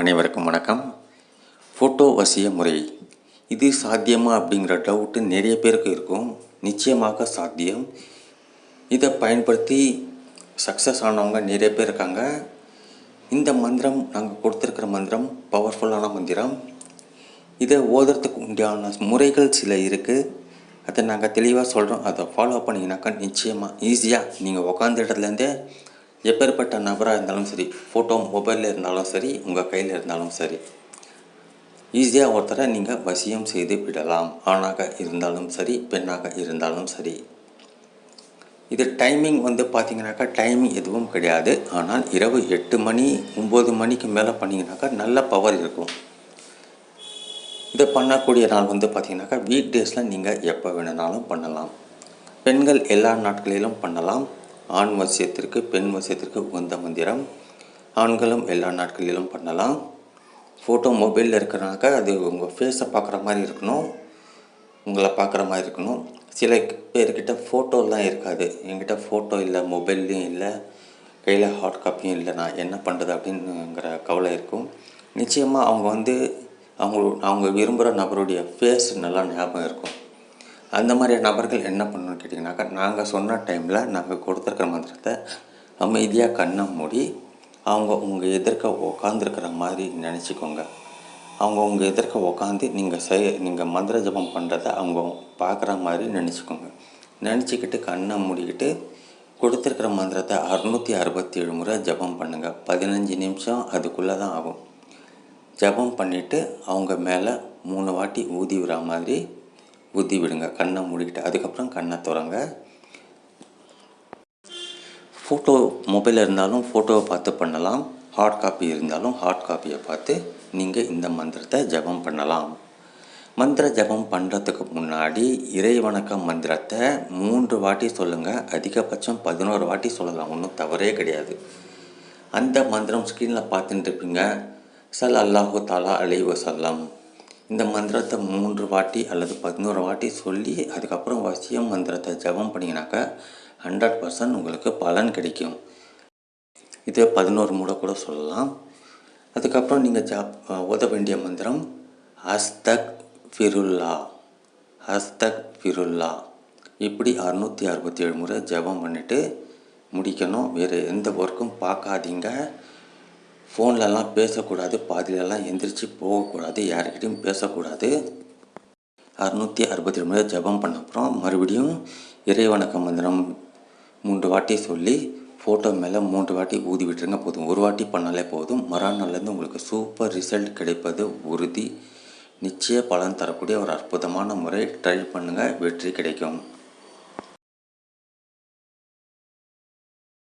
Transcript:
அனைவருக்கும் வணக்கம். ஃபோட்டோ வசிய முறை. இது சாத்தியமா அப்படிங்கிற டவுட்டு நிறைய பேருக்கு இருக்கும். நிச்சயமாக சாத்தியம். இதை பயன்படுத்தி சக்ஸஸ் ஆனவங்க நிறைய பேர் இருக்காங்க. இந்த மந்திரம் நாங்கள் கொடுத்துருக்கிற மந்திரம் பவர்ஃபுல்லான மந்திரம். இதை ஓதுறதுக்கு உண்டான முறைகள் சில இருக்குது அதை நாங்கள் தெளிவாக சொல்கிறோம் அதை ஃபாலோ பண்ணிங்கனாக்கா நிச்சயமாக ஈஸியாக நீங்கள் உக்காந்த இடத்துலேருந்தே எப்பேற்பட்ட நபராக இருந்தாலும் சரி ஃபோட்டோ மொபைலில் இருந்தாலும் சரி உங்கள் கையில் இருந்தாலும் சரி ஈஸியாக ஒருத்தரை நீங்கள் வசியம் செய்து விடலாம். ஆணாக இருந்தாலும் சரி பெண்ணாக இருந்தாலும் சரி. இது டைமிங் வந்து பார்த்தீங்கன்னாக்கா டைமிங் எதுவும் கிடையாது. ஆனால் இரவு எட்டு மணி ஒம்பது மணிக்கு மேலே பண்ணிங்கனாக்கா நல்ல பவர் இருக்கும். இதை பண்ணக்கூடிய நாள் வந்து பார்த்தீங்கன்னாக்கா வீக் டேஸில் நீங்கள் எப்போ வேணுனாலும் பண்ணலாம். பெண்கள் எல்லா நாட்களிலும் பண்ணலாம். ஆண் வசியத்திற்கு பெண் வசியத்திற்கு உகந்த மந்திரம். ஆண்களும் எல்லா நாட்களிலும் பண்ணலாம். ஃபோட்டோ மொபைலில் இருக்கிறனாக்க அது உங்கள் ஃபேஸை பார்க்குற மாதிரி இருக்கணும். உங்களை பார்க்குற மாதிரி இருக்கணும். சில பேர்கிட்ட ஃபோட்டோலாம் இருக்காது. என்கிட்ட ஃபோட்டோ இல்லை மொபைல்லையும் இல்லை. கையில் ஹார்ட் காப்பியும் இல்லை. நான் என்ன பண்ணுறது அப்படின்னுங்கிற கவலை இருக்கும். நிச்சயமாக அவங்க வந்து அவங்க அவங்க விரும்புகிற நபருடைய ஃபேஸ் நல்லா ஞாபகம் இருக்கும். அந்த மாதிரி நபர்கள் என்ன பண்ணணும்னு கேட்டிங்கனாக்கா நாங்கள் சொன்ன டைமில் நாங்கள் கொடுத்துருக்குற மந்திரத்தை அமைதியாக கண்ணை மூடி அவங்க உங்கள் எதிர்க்க உக்காந்துருக்கிற மாதிரி நினச்சிக்கோங்க. அவங்க உங்கள் எதிர்க்க உக்காந்து நீங்கள் செய் நீங்கள் மந்திர ஜபம் பண்ணுறத அவங்க பார்க்குற மாதிரி நினச்சிக்கோங்க. நினச்சிக்கிட்டு கண்ணை மூடிக்கிட்டு கொடுத்துருக்குற மந்திரத்தை அறுநூற்றி அறுபத்தி ஏழு முறை ஜபம் பண்ணுங்கள் பதினஞ்சு நிமிஷம் அதுக்குள்ளே தான் ஆகும். ஜபம் பண்ணிவிட்டு அவங்க மேலே மூணு வாட்டி ஊதி விடுற மாதிரி ஊற்றி விடுங்க. கண்ணை மூடிக்கிட்டு அதுக்கப்புறம் கண்ணை திறங்க. ஃபோட்டோ மொபைல் இருந்தாலும் ஃபோட்டோவை பார்த்து பண்ணலாம். ஹார்ட் காப்பி இருந்தாலும் ஹார்ட் காப்பியை பார்த்து நீங்கள் இந்த மந்திரத்தை ஜபம் பண்ணலாம். மந்திர ஜபம் பண்ணுறதுக்கு முன்னாடி இறை மந்திரத்தை மூன்று வாட்டி சொல்லுங்கள் அதிகபட்சம் பதினோரு வாட்டி சொல்லலாம். ஒன்றும் தவறே கிடையாது. அந்த மந்திரம் ஸ்க்ரீனில் பார்த்துட்டு இருப்பீங்க. சல் அல்லாஹு தாலா அலை வசல்லம் இந்த மந்திரத்தை மூன்று வாட்டி அல்லது பதினோரு வாட்டி சொல்லி அதுக்கப்புறம் வசியம் மந்திரத்தை ஜபம் பண்ணிங்கனாக்கா ஹண்ட்ரட் பர்சன்ட் உங்களுக்கு பலன் கிடைக்கும். இது பதினோரு மூட கூட சொல்லலாம். அதுக்கப்புறம் நீங்கள் ஜாப் ஓத வேண்டிய மந்திரம் ஹஸ்தக் ஃபிருல்லா ஹஸ்தக் ஃபிருல்லா இப்படி அறுநூற்றி அறுபத்தி ஏழு முறை ஜபம் பண்ணிவிட்டு முடிக்கணும். வேறு எந்த ஒர்க்கும் பார்க்காதீங்க. ஃபோன்லலாம் பேசக்கூடாது பாதியிலலாம் எந்திரிச்சு போகக்கூடாது யாருக்கிட்டையும் பேசக்கூடாது. அறுநூற்றி அறுபத்தி ரெண்டு ஜபம் பண்ண அப்புறம் மறுபடியும் இறைவணக்கம் மந்திரம் மூன்று வாட்டி சொல்லி ஃபோட்டோ மேலே மூன்று வாட்டி ஊதி விட்டுருங்க போதும். ஒரு வாட்டி பண்ணாலே போதும். மறுநாள்லேருந்து உங்களுக்கு சூப்பர் ரிசல்ட் கிடைப்பது உறுதி. நிச்சய பலன் தரக்கூடிய ஒரு அற்புதமான முறை ட்ரை பண்ணுங்கள் வெற்றி கிடைக்கும்.